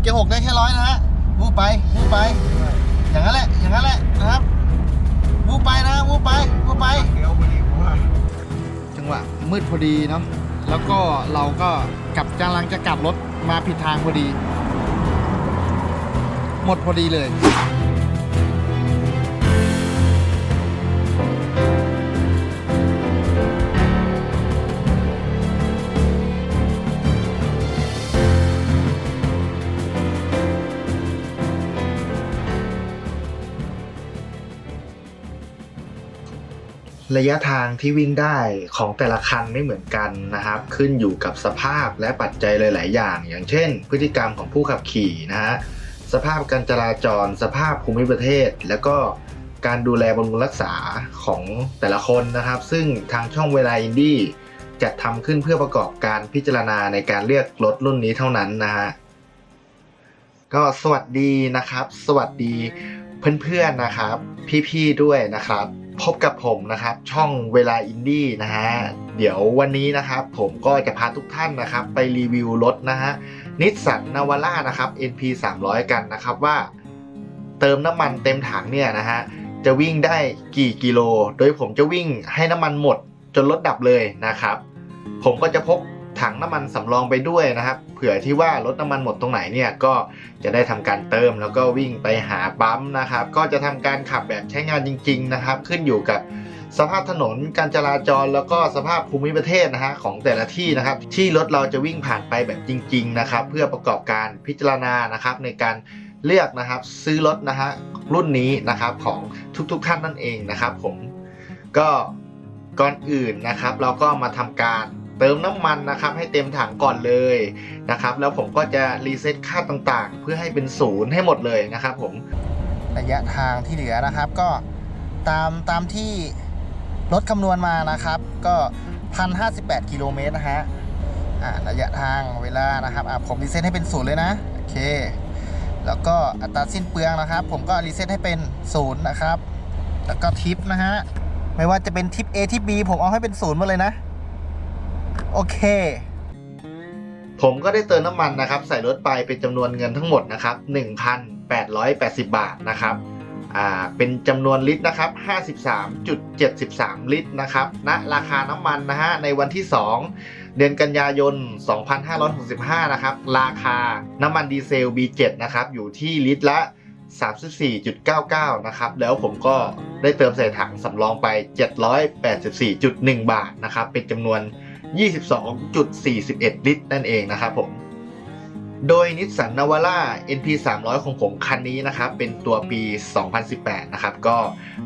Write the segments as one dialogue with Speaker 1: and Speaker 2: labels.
Speaker 1: เกียร์หกได้แค่ร้อยนะฮะวูบไปวูบไป อย่างนั้นแหละ อย่างนั้นแหละนะครับวูบไปนะวูบไปวูบไป
Speaker 2: เดี๋ยวพอดีผมว่า
Speaker 1: จังหวะมืดพอดีเนาะ แล้วก็เราก็กลับกำลังจะกลับรถมาผิดทางพอดี หมดพอดีเลย
Speaker 2: ระยะทางที่วิ่งได้ของแต่ละคันไม่เหมือนกันนะครับ ขึ้นอยู่กับสภาพและปัจจัยหลาย ๆ อย่าง อย่างเช่น พฤติกรรมของผู้ขับขี่นะฮะสภาพการจราจร สภาพภูมิประเทศ แล้วก็การดูแลบำรุงรักษาของแต่ละคนนะครับ ซึ่งทางช่องเวลาอินดี้จัดทำขึ้นเพื่อประกอบการพิจารณาในการเลือกรถรุ่นนี้เท่านั้นนะฮะก็สวัสดีนะครับ สวัสดีเพื่อนๆนะครับ พี่ๆด้วยนะครับ พบกับผมนะครับ ช่องเวลาอินดี้นะฮะ เดี๋ยววันนี้นะครับ ผมก็จะพาทุกท่านนะครับ ไปรีวิวรถนะฮะนิสสันนาวาร่านะครับ NP 300 กันนะครับว่า เติมน้ำมันเต็มถังเนี่ยนะฮะจะวิ่งได้กี่กิโล โดยผมจะวิ่งให้น้ำมันหมดจนรถดับเลยนะครับ ผมก็จะพกถังน้ำมันสำรองไปด้วยนะครับ ผื่อที่ว่ารถน้ำมันหมดตรงไหนเนี่ยก็จะได้ทำการเติมแล้วก็วิ่งไปหาปั๊มนะครับ ก็จะทำการขับแบบใช้งานจริง ๆ นะครับ ขึ้นอยู่กับสภาพถนนการจราจรแล้วก็สภาพภูมิประเทศนะฮะของแต่ละที่นะครับ ที่รถเราจะวิ่งผ่านไปแบบจริง ๆ นะครับ เพื่อประกอบการพิจารณานะครับ ในการเลือกนะครับซื้อรถนะฮะรุ่นนี้นะครับของทุกๆท่านนั่นเองนะครับ ผมก็ก่อนอื่นนะครับ เราก็มาทำการ เติมน้ำมันนะครับให้เต็มถังก่อนเลยนะครับแล้วผมก็จะรีเซ็ตค่าต่างๆ เพื่อให้เป็นศูนย์ให้หมดเลยนะครับผม
Speaker 1: ระยะทางที่เหลือนะครับก็ตามตามที่รถคำนวณมานะครับ ก็1,058กิโลเมตรนะฮะอ่าระยะทางเวลานะครับอ่าผมรีเซ็ตให้เป็นศูนย์เลยนะโอเค แล้วก็อัตราสิ้นเปลืองนะครับ ผมก็รีเซ็ตให้เป็นศูนย์นะครับ แล้วก็ทิปนะฮะไม่ว่าจะเป็นทิป A ทิป B ผมเอาให้เป็นศูนย์หมดเลยนะ โอเค
Speaker 2: ผมก็ได้เติมน้ำมันนะครับ ใส่รถไปเป็นจำนวนเงินทั้งหมดนะครับ 1,880 บาทนะครับอ่าเป็นจำนวนลิตรนะครับ 53.73 ลิตรนะครับณราคาน้ำมันนะฮะในวันที่ 2 เดือนกันยายน 2565 นะครับ ราคาน้ำมันดีเซล B7 นะครับ อยู่ที่ลิตรละ 34.99 นะครับ แล้วผมก็ได้เติมใส่ถังสำรองไป 784.1 บาทนะครับ เป็นจำนวน 22.41 ลิตรนั่นเองนะครับผม โดยนิสสันนาวาร่า NP 300 ของผมคันนี้นะครับ เป็นตัวปี 2018 นะครับ ก็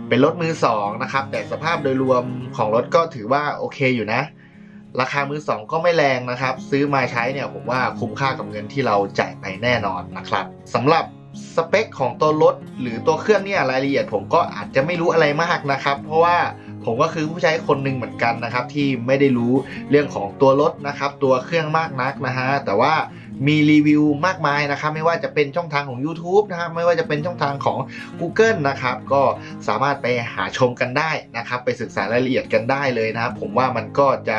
Speaker 2: เป็นรถมือ 2 นะครับ แต่สภาพโดยรวมของรถก็ถือว่าโอเคอยู่นะ ราคามือ 2 ก็ไม่แรงนะครับ ซื้อมาใช้เนี่ยผมว่าคุ้มค่ากับเงินที่เราจ่ายไปแน่นอนนะครับสำหรับสเปคของตัวรถหรือตัวเครื่องเนี่ยรายละเอียดผมก็อาจจะไม่รู้อะไรมากนะครับ เพราะว่า ผมก็คือผู้ใช้คนหนึ่งเหมือนกันนะครับที่ไม่ได้รู้เรื่องของตัวรถนะครับตัวเครื่องมากนักนะฮะแต่ว่ามีรีวิวมากมายนะครับไม่ว่าจะเป็นช่องทางของ YouTube นะครับไม่ว่าจะเป็นช่องทางของ Google นะครับก็สามารถไปหาชมกันได้นะครับไปศึกษารายละเอียดกันได้เลยนะครับผมว่ามันก็จะ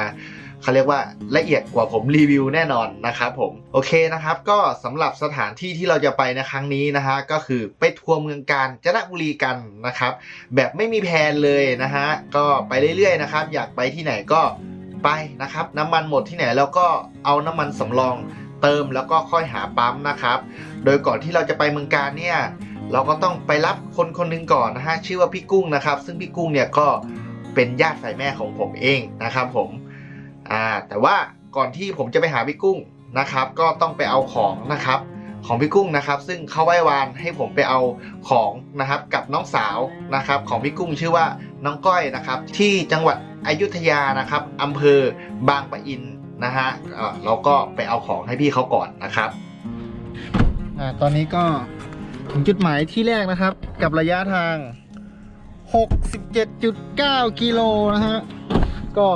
Speaker 2: เขาเรียกว่าละเอียดกว่าผมรีวิวแน่นอนนะครับผมโอเคนะครับก็สำหรับสถานที่ที่เราจะไปในครั้งนี้นะฮะก็คือไปทัวร์เมืองกาญจนบุรีกันนะครับแบบไม่มีแผนเลยนะฮะก็ไปเรื่อยๆนะครับอยากไปที่ไหนก็ไปนะครับน้ำมันหมดที่ไหนแล้วก็เอาน้ำมันสำรองเติมแล้วก็ค่อยหาปั๊มนะครับ โดยก่อนที่เราจะไปเมืองการเนี่ยเราก็ต้องไปรับคนคนหนึงก่อนนะฮะชื่อว่าพี่กุ้งนะครับ ซึ่งพี่กุ้งเนี่ยก็เป็นญาติสายแม่ของผมเองนะครับผม อ่าแต่ว่าก่อนที่ผมจะไปหาพี่กุ้งนะครับ ก็ต้องไปเอาของนะครับของพี่กุ้งนะครับ ซึ่งเขาไหว้วานให้ผมไปเอาของนะครับกับน้องสาวนะครับ ของพี่กุ้งชื่อว่าน้องก้อยนะครับ ที่จังหวัดอยุธยานะครับอำเภอบางปะอินนะฮะเราก็ไปเอาของให้พี่เขาก่อนนะครับ
Speaker 1: อ่าตอนนี้ก็ถึงจุดหมายที่แรกนะครับ กับระยะทาง 67.9 กิโลนะฮะก็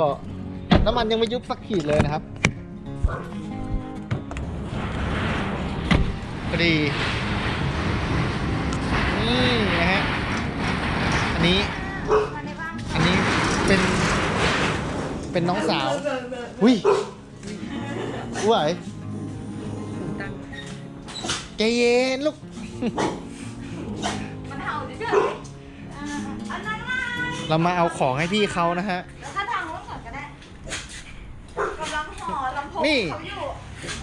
Speaker 1: น้ำมันยังไม่ยุบสักขีดเลยนะครับพอดีนี่นะฮะ อันนี้ อันนี้เป็น เป็นน้องสาว อุ้ยอุ้ย
Speaker 2: ใจเย็นลูก
Speaker 3: มันเห่าเฉยๆอ่าอันนั้นไง
Speaker 2: เรามาเอาของให้พี่เขานะฮะ
Speaker 3: แล้วถ้าทางรถก่อนก็ได้กำลังห่อลำโพง
Speaker 2: นี่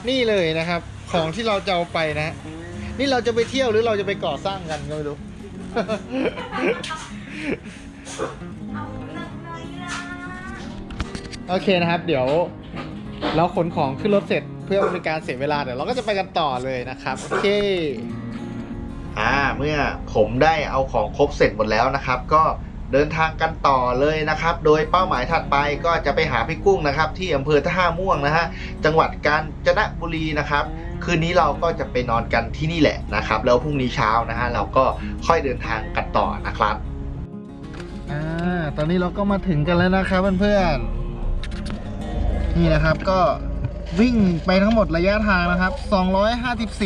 Speaker 2: นี่เลยนะครับ ของที่เราจะเอาไปนะ นี่เราจะไปเที่ยวหรือเราจะไปก่อสร้างกันก็ไม่รู้ โอเคนะครับ เดี๋ยว เราขนของขึ้นรถเสร็จเพื่อเป็นการเสียเวลาเดี๋ยวเราก็จะไปกันต่อเลยนะครับโอเค
Speaker 4: อ่าเมื่อผมได้เอาของครบเสร็จหมดแล้วนะครับ ก็ เดินทางกันต่อเลยนะครับ โดยเป้าหมายถัดไปก็จะไปหาพี่กุ้งนะครับ ที่อำเภอท่าม่วงนะฮะ จังหวัดกาญจนบุรีนะครับ คืนนี้เราก็จะไปนอนกันที่นี่แหละนะครับ แล้วพรุ่งนี้เช้านะฮะเราก็ค่อยเดินทางกันต่อนะครับ
Speaker 2: อ่า ตอนนี้เราก็มาถึงกันแล้วนะครับเพื่อนๆ นี่นะครับก็วิ่งไปทั้งหมดระยะทางนะครับ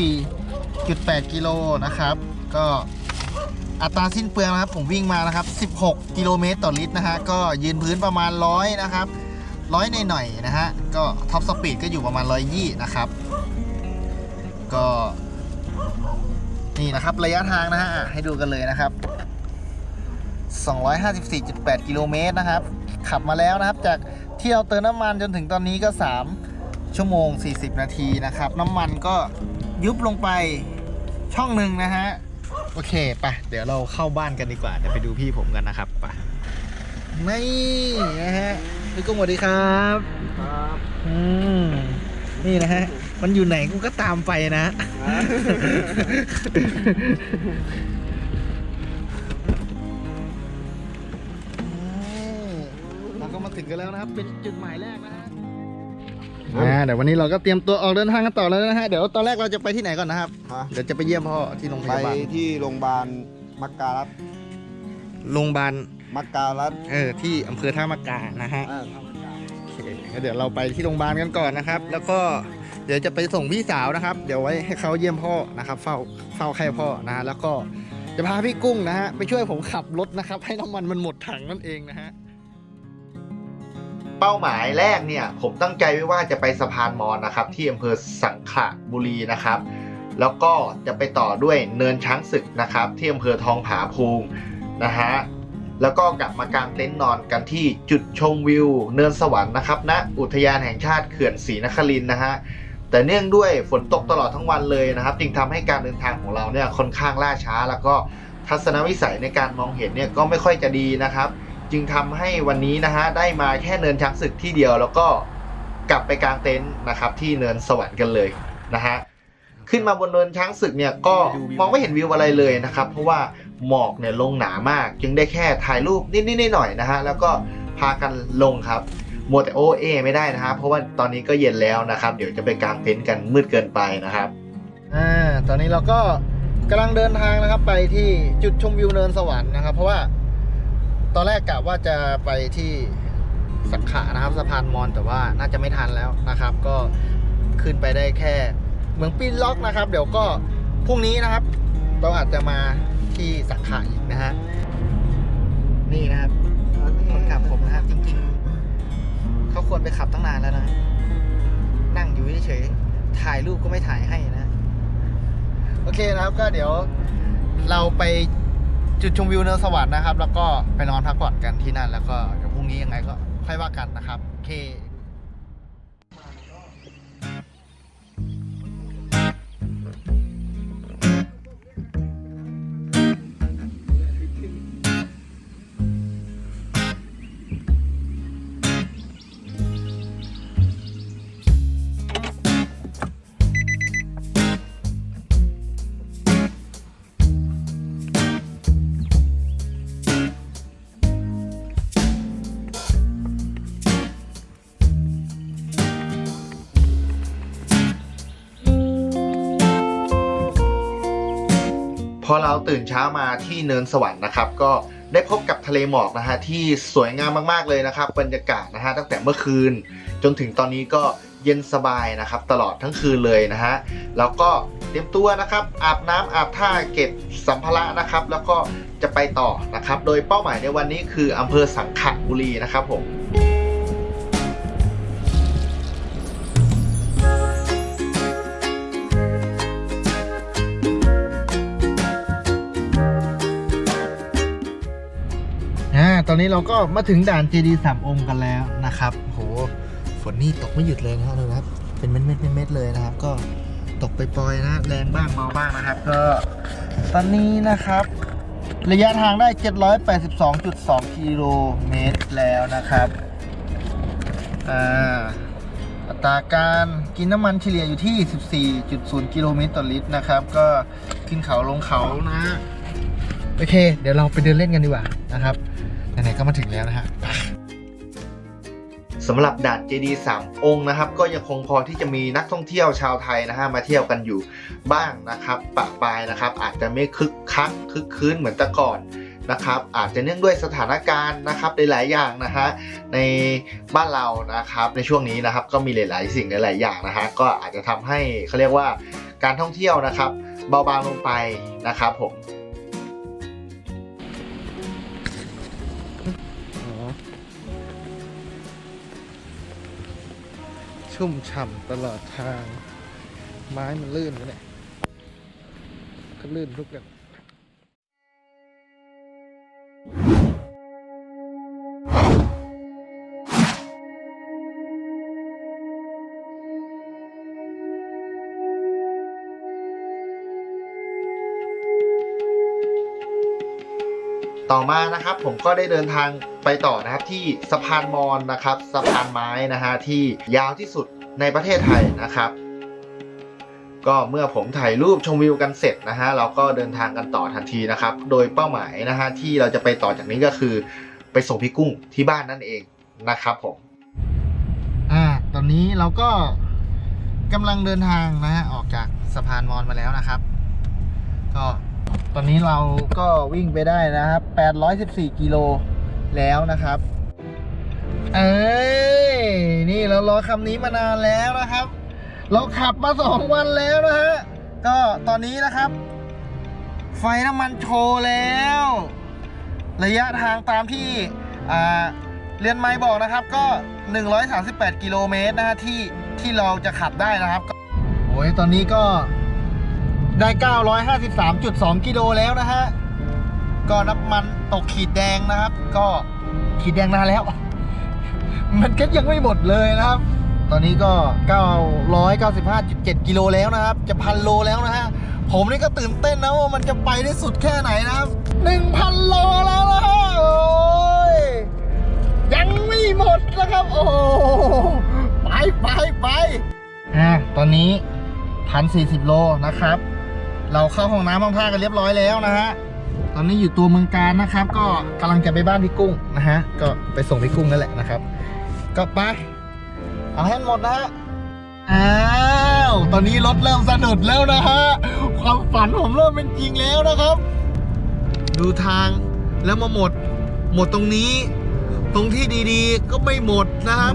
Speaker 2: 254.8 กิโลนะครับ ก็ อัตราสิ้นเปลืองนะครับ ผมวิ่งมานะครับ 16 กิโลเมตรต่อลิตรนะฮะ ก็ยืนพื้นประมาณ 100 นะครับร้อยหน่อยๆนะฮะ ก็ท็อปสปีดก็อยู่ประมาณ 120 นะครับ ก็ นี่นะครับระยะทางนะฮะอะให้ดูกันเลยนะครับ 254.8 กิโลเมตรนะครับ ขับมาแล้วนะครับ จากที่เราเติมน้ำมันจนถึงตอนนี้ก็ 3 ชั่วโมง 40 นาทีนะครับ น้ำมันก็ยุบลงไปช่องหนึ่งนะฮะ โอเคไปเดี๋ยวเราเข้าบ้านกันดีกว่าเดี๋ยวไปดูพี่ผมกันนะครับไปนี่นะฮะพี่กุ้งสวัสดีครับอืมนี่นะฮะ มันอยู่ไหนกูก็ตามไปนะ เราก็มาถึงกันแล้วนะครับ เป็นจุดหมายแรกนะฮะ อ่าเดี๋ยววันนี้เราก็เตรียมตัวออกเดินทางกันต่อแล้วนะฮะเดี๋ยวตอนแรกเราจะไปที่ไหนก่อนนะครับ
Speaker 1: ฮะ
Speaker 2: เดี๋ยวจะไปเยี่ยมพ่อที่โรงพ
Speaker 1: ไป
Speaker 2: ยาบาล
Speaker 1: ที่โรงพยาบาลมักการัต
Speaker 2: โรงพยาบาล
Speaker 1: มักการัต
Speaker 2: เออที่อำเภอท่ามะกานะฮะ
Speaker 1: อ่า
Speaker 2: โอเคงั้นเดี๋ยวเราไปที่โรงพยาบาลกันก่อนนะครับ แล้วก็เดี๋ยวจะไปส่งพี่สาวนะครับ เดี๋ยวไว้ให้เขาเยี่ยมพ่อนะครับ เฝ้าเฝ้าไข้พ่อนะฮะแล้วก็จะพาพี่กุ้งนะฮะไปช่วยผมขับรถนะครับ ให้น้ำมันมันหมดถังนั่นเองนะฮะ
Speaker 4: เป้าหมายแรกเนี่ย ผมตั้งใจไว้ว่าจะไปสะพานมอญนะครับ ที่อำเภอสังขะบุรีนะครับ แล้วก็จะไปต่อด้วยเนินช้างศึกนะครับ ที่อำเภอทองผาภูมินะฮะแล้วก็กลับมากางเต็นท์นอนกันที่จุดชมวิว เนินสวรรค์นะครับณอุทยานแห่งชาติเขื่อนศรีนครินนะฮะแต่เนื่องด้วยฝนตกตลอดทั้งวันเลยนะครับ จึงทำให้การเดินทางของเราเนี่ยค่อนข้างล่าช้า แล้วก็ทัศนวิสัยในการมองเห็นเนี่ยก็ไม่ค่อยจะดีนะครับ จึงทำให้วันนี้นะฮะได้มาแค่เนินช้างศึกที่เดียว แล้วก็กลับไปกลางเต็นท์นะครับที่เนินสวรรค์กันเลยนะฮะขึ้นมาบนเนินช้างศึกเนี่ยก็มองไม่เห็นวิวอะไรเลยนะครับ เพราะว่าหมอกเนี่ยลงหนามาก จึงได้แค่ถ่ายรูปนิดๆหน่อยๆนะฮะแล้วก็พากันลงครับมัวแต่โอเอไม่ได้นะฮะเพราะว่าตอนนี้ก็เย็นแล้วนะครับ เดี๋ยวจะไปกางเต็นท์กันมืดเกินไปนะครับ
Speaker 2: อ่าตอนนี้เราก็กำลังเดินทางนะครับไปที่จุดชมวิวเนินสวรรค์นะครับ เพราะว่า ตอนแรกกะว่าจะไปที่สังขะนะครับสะพานมอญแต่ว่าน่าจะไม่ทันแล้วนะครับ ก็ขึ้นไปได้แค่เมืองปีนล็อกนะครับ เดี๋ยวก็พรุ่งนี้นะครับ เราอาจจะมาที่สังขะอีกนะฮะนี่นะครับคนขับผมนะครับ จริง ๆ เขาควรไปขับตั้งนานแล้วนะ นั่งอยู่เฉยๆถ่ายรูปก็ไม่ถ่ายให้นะ โอเคนะครับก็เดี๋ยวเราไป จุดชมวิวเนินสวรรค์นะครับ แล้วก็ไปนอนพักผ่อนกันที่นั่น แล้วก็เดี๋ยวพรุ่งนี้ยังไงก็ค่อยว่ากันนะครับโอเค
Speaker 4: อเราตื่นเช้ามาที่เนินสวรรค์นะครับ ก็ได้พบกับทะเลหมอกนะฮะที่สวยงามมากๆเลยนะครับ บรรยากาศนะฮะตั้งแต่เมื่อคืน จนถึงตอนนี้ก็เย็นสบายนะครับ ตลอดทั้งคืนเลยนะฮะแล้วก็เตรียมตัวนะครับอาบน้ำอาบท่าเก็บสัมภาระนะครับ แล้วก็จะไปต่อนะครับ โดยเป้าหมายในวันนี้คืออำเภอสังขะบุรีนะครับผม
Speaker 2: นี้เราก็มาถึงด่านเจดีสามองค์กันแล้วนะครับโหฝนนี่ตกไม่หยุดเลยนะครับดูนะครับ เป็นเม็ดเม็ดๆเม็ดๆเลยนะครับ ก็ตกไปปล่อยนะแรงบ้างเบาบ้างนะครับ ก็ตอนนี้นะครับ ระยะทางได้ 782.2กิโลเมตรแล้วนะครับอ่าอัตราการกินน้ำมันเฉลี่ยอยู่ที่ 14.0 กิโลเมตรต่อลิตรนะครับ ก็ขึ้นเขาลงเขานะ โอเค เดี๋ยวเราไปเดินเล่นกันดีกว่านะครับ ๆก็มาถึงแล้วนะฮะ
Speaker 4: สำหรับด่านเจดีสามองค์นะครับ ก็ยังคงพอที่จะมีนักท่องเที่ยวชาวไทยนะฮะมาเที่ยวกันอยู่บ้างนะครับปะปายนะครับ อาจจะไม่คึกคักคึกคืนเหมือนแต่ก่อนนะครับ อาจจะเนื่องด้วยสถานการณ์นะครับหลายๆอย่างนะฮะในบ้านเรานะครับ ในช่วงนี้นะครับ ก็มีหลาย ๆ สิ่งหลาย ๆ อย่างนะฮะก็อาจจะทำให้เขาเรียกว่าการท่องเที่ยวนะครับ เบาบางลงไปนะครับผม
Speaker 2: ชุ่มฉ่ำตลอดทาง ไม้มันลื่นนะเนี่ยก็ลื่นทุกอย่าง
Speaker 4: ต่อมานะครับผมก็ได้เดินทางไปต่อนะครับที่สะพานมอญนะครับสะพานไม้นะฮะที่ยาวที่สุดในประเทศไทยนะครับ ก็เมื่อผมถ่ายรูปชมวิวกันเสร็จนะฮะเราก็เดินทางกันต่อทันทีนะครับ โดยเป้าหมายนะฮะที่เราจะไปต่อจากนี้ก็คือ ไปส่งพี่กุ้งที่บ้านนั่นเองนะครับผม
Speaker 2: อ่าตอนนี้เราก็กำลังเดินทางนะฮะออกจากสะพานมอญมาแล้วนะครับ ก็ ตอนนี้เราก็วิ่งไปได้นะครับ 814 กิโลแล้วนะครับ เอ้ย นี่เรารอคำนี้มานานแล้วนะครับ เราขับมาสองวันแล้วนะฮะ ก็ตอนนี้นะครับ ไฟน้ำมันโชว์แล้ว ระยะทางตามที่เรียนไม่บอกนะครับ ก็ 138 กิโลเมตรนะฮะที่ที่เราจะขับได้นะครับโอ้ยตอนนี้ก็ ได้ 953.2 กิโลแล้วนะฮะ ก็น้ำมันตกขีดแดงนะครับ ก็ขีดแดงนานแล้ว มันก็ยังไม่หมดเลยนะครับ ตอนนี้ก็ 995.7 กิโลแล้วนะครับ จะพันโลแล้วนะฮะ ผมนี่ก็ตื่นเต้นนะว่ามันจะไปได้สุดแค่ไหนนะครับ 1,000 โลแล้วนะฮะโอ้ยยังไม่หมดนะครับ โอ้ไปไปไปอะตอนนี้พันสี่สิบโลนะครับ เราเข้าห้องน้ำห้องท่ากันเรียบร้อยแล้วนะฮะตอนนี้อยู่ตัวเมืองการนะครับ ก็กำลังจะไปบ้านพี่กุ้งนะฮะก็ไปส่งพี่กุ้งนั่นแหละนะครับ ก็ไปเอาให้หมดนะฮะอ้าวตอนนี้รถเริ่มสะดุดแล้วนะฮะความฝันผมเริ่มเป็นจริงแล้วนะครับ ดูทางแล้วมาหมด หมดตรงนี้ ตรงที่ดีๆ ก็ไม่หมดนะครับ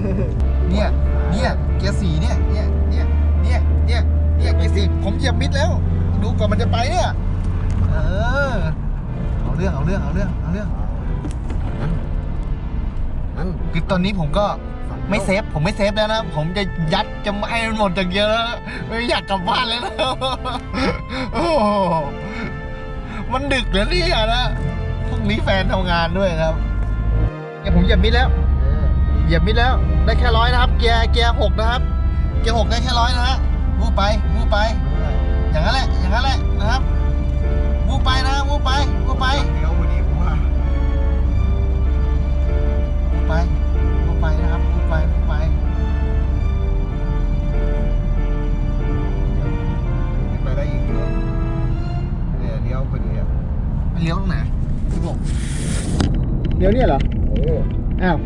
Speaker 2: เนี่ยเนี่ยเกียร์สีเนี่ยเนี่ยเนี่ยเนี่ยเนี่ยเนี่ยเกียร์สีผมเหยียบมิดแล้ว ดูก่อนมันจะไปเนี่ย เออ เอาเรื่องเอาเรื่องเอาเรื่องเอาเรื่อง
Speaker 1: นั่น
Speaker 2: คือตอนนี้ผมก็ไม่เซฟผมไม่เซฟแล้วนะ ผมจะยัดจะไม่ให้มันหมดจากเยอะแล้วนะไม่อยากกลับบ้านแล้วนะโอ้โหมันดึกแล้วเนี่ยนะพรุ่งนี้แฟนทำงานด้วยครับเนี่ยผมเหยียบมิดแล้วเหยียบมิดแล้ว ได้แค่ร้อยนะครับ เกียร์เกียร์หกนะครับ เกียร์หกได้แค่ร้อยนะฮะวูบไปวูบไป อย่างนั้นแหละ อย่างนั้นแหละนะครับวูบไปนะวูบไปวูบไป
Speaker 1: เดี๋ยววันนี้ผมว่า
Speaker 2: วูบไปวูบไปนะครับวูบไปวูบไป
Speaker 1: ไปได้อีกเยอะเดี๋ยวเดี๋ยวไปเดี๋ยว
Speaker 2: เลี้ยวตรงไหนพี่บอกเลี้ยวเนี่ยเหรอ
Speaker 1: เออ
Speaker 2: อ้าว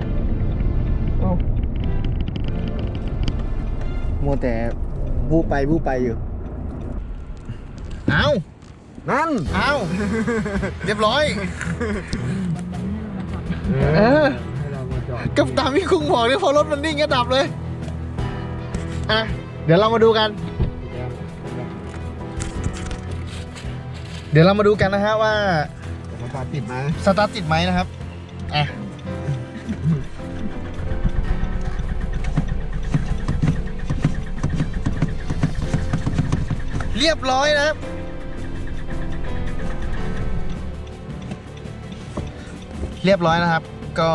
Speaker 2: อ้าวมัวแต่บูไปบูไปอยู่ อ้าว
Speaker 1: นั่น
Speaker 2: อ้าวเรียบร้อย เออ
Speaker 1: ให้เรามาจอด
Speaker 2: กับตามที่คุงบอกเนี่ยพอรถมันนิ่งก็ดับเลย อะ เดี๋ยวเรามาดูกันเดี๋ยวเรามาดูกันนะฮะว่า
Speaker 1: ราคาติดไหม
Speaker 2: สตาร์ทติดไหมนะครับ อะ เรียบร้อยนะครับ เรียบร้อยนะครับ ก็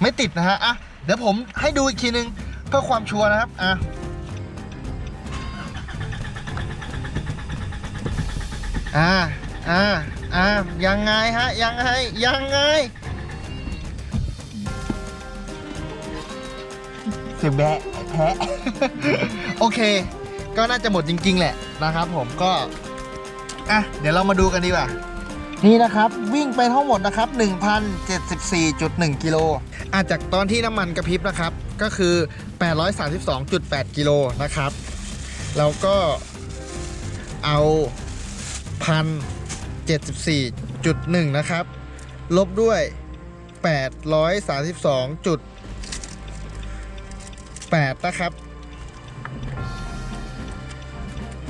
Speaker 2: ไม่ติดนะฮะอะเดี๋ยวผมให้ดูอีกทีนึงเพื่อความชัวร์นะครับอะอ่าอ่าอ่ายังไงฮะยังไงยังไงเสียแบะแพ้โอเค ก็น่าจะหมดจริง ๆ แหละนะครับผมก็ อะ เดี๋ยวเรามาดูกันดีกว่า นี่นะครับวิ่งไปทั้งหมดนะครับ1,074.1กิโลอาจากตอนที่น้ำมันกระพริบนะครับ ก็คือ 832.8กิโลนะครับเราก็เอา1,074.1นะครับ ลบด้วย832.8นะครับ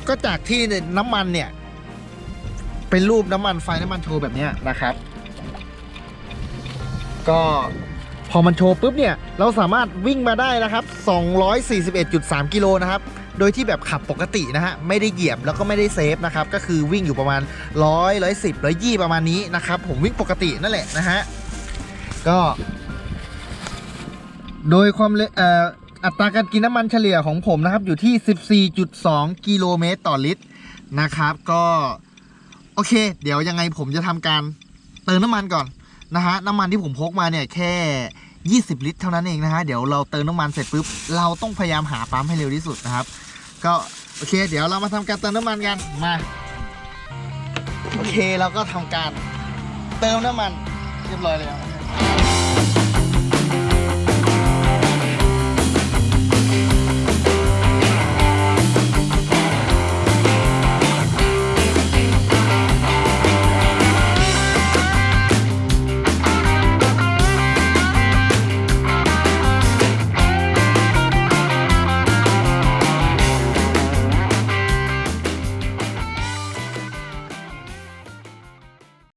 Speaker 2: ก็จากที่น้ำมันเนี่ย เป็นรูปน้ำมันไฟน้ำมันโชว์แบบเนี้ยนะครับ ก็พอมันโชว์ปุ๊บเนี่ย เราสามารถวิ่งมาได้นะครับ 241.3 กิโลนะครับ โดยที่แบบขับปกตินะฮะ ไม่ได้เหยียบแล้วก็ไม่ได้เซฟนะครับ ก็คือวิ่งอยู่ประมาณ 100 110 120 ประมาณนี้นะครับ ผมวิ่งปกตินั่นแหละนะฮะ ก็ โดยความเร็วเอ่ออัตราการกินน้ำมันเฉลี่ยของผมนะครับ อยู่ที่ 14.2 กิโลเมตรต่อลิตรนะครับ ก็ โอเค เดี๋ยวยังไงผมจะทำการเติมน้ำมันก่อนนะฮะน้ำมันที่ผมพกมาเนี่ยแค่ 20 ลิตร เท่านั้นเองนะฮะเดี๋ยวเราเติมน้ำมันเสร็จปุ๊บเราต้องพยายามหาปั๊มให้เร็วที่สุดนะครับ ก็โอเค เดี๋ยวเรามาทำการเติมน้ำมันกันมาโอเคเราก็ทำการเติมน้ำมันเรียบร้อยแล้ว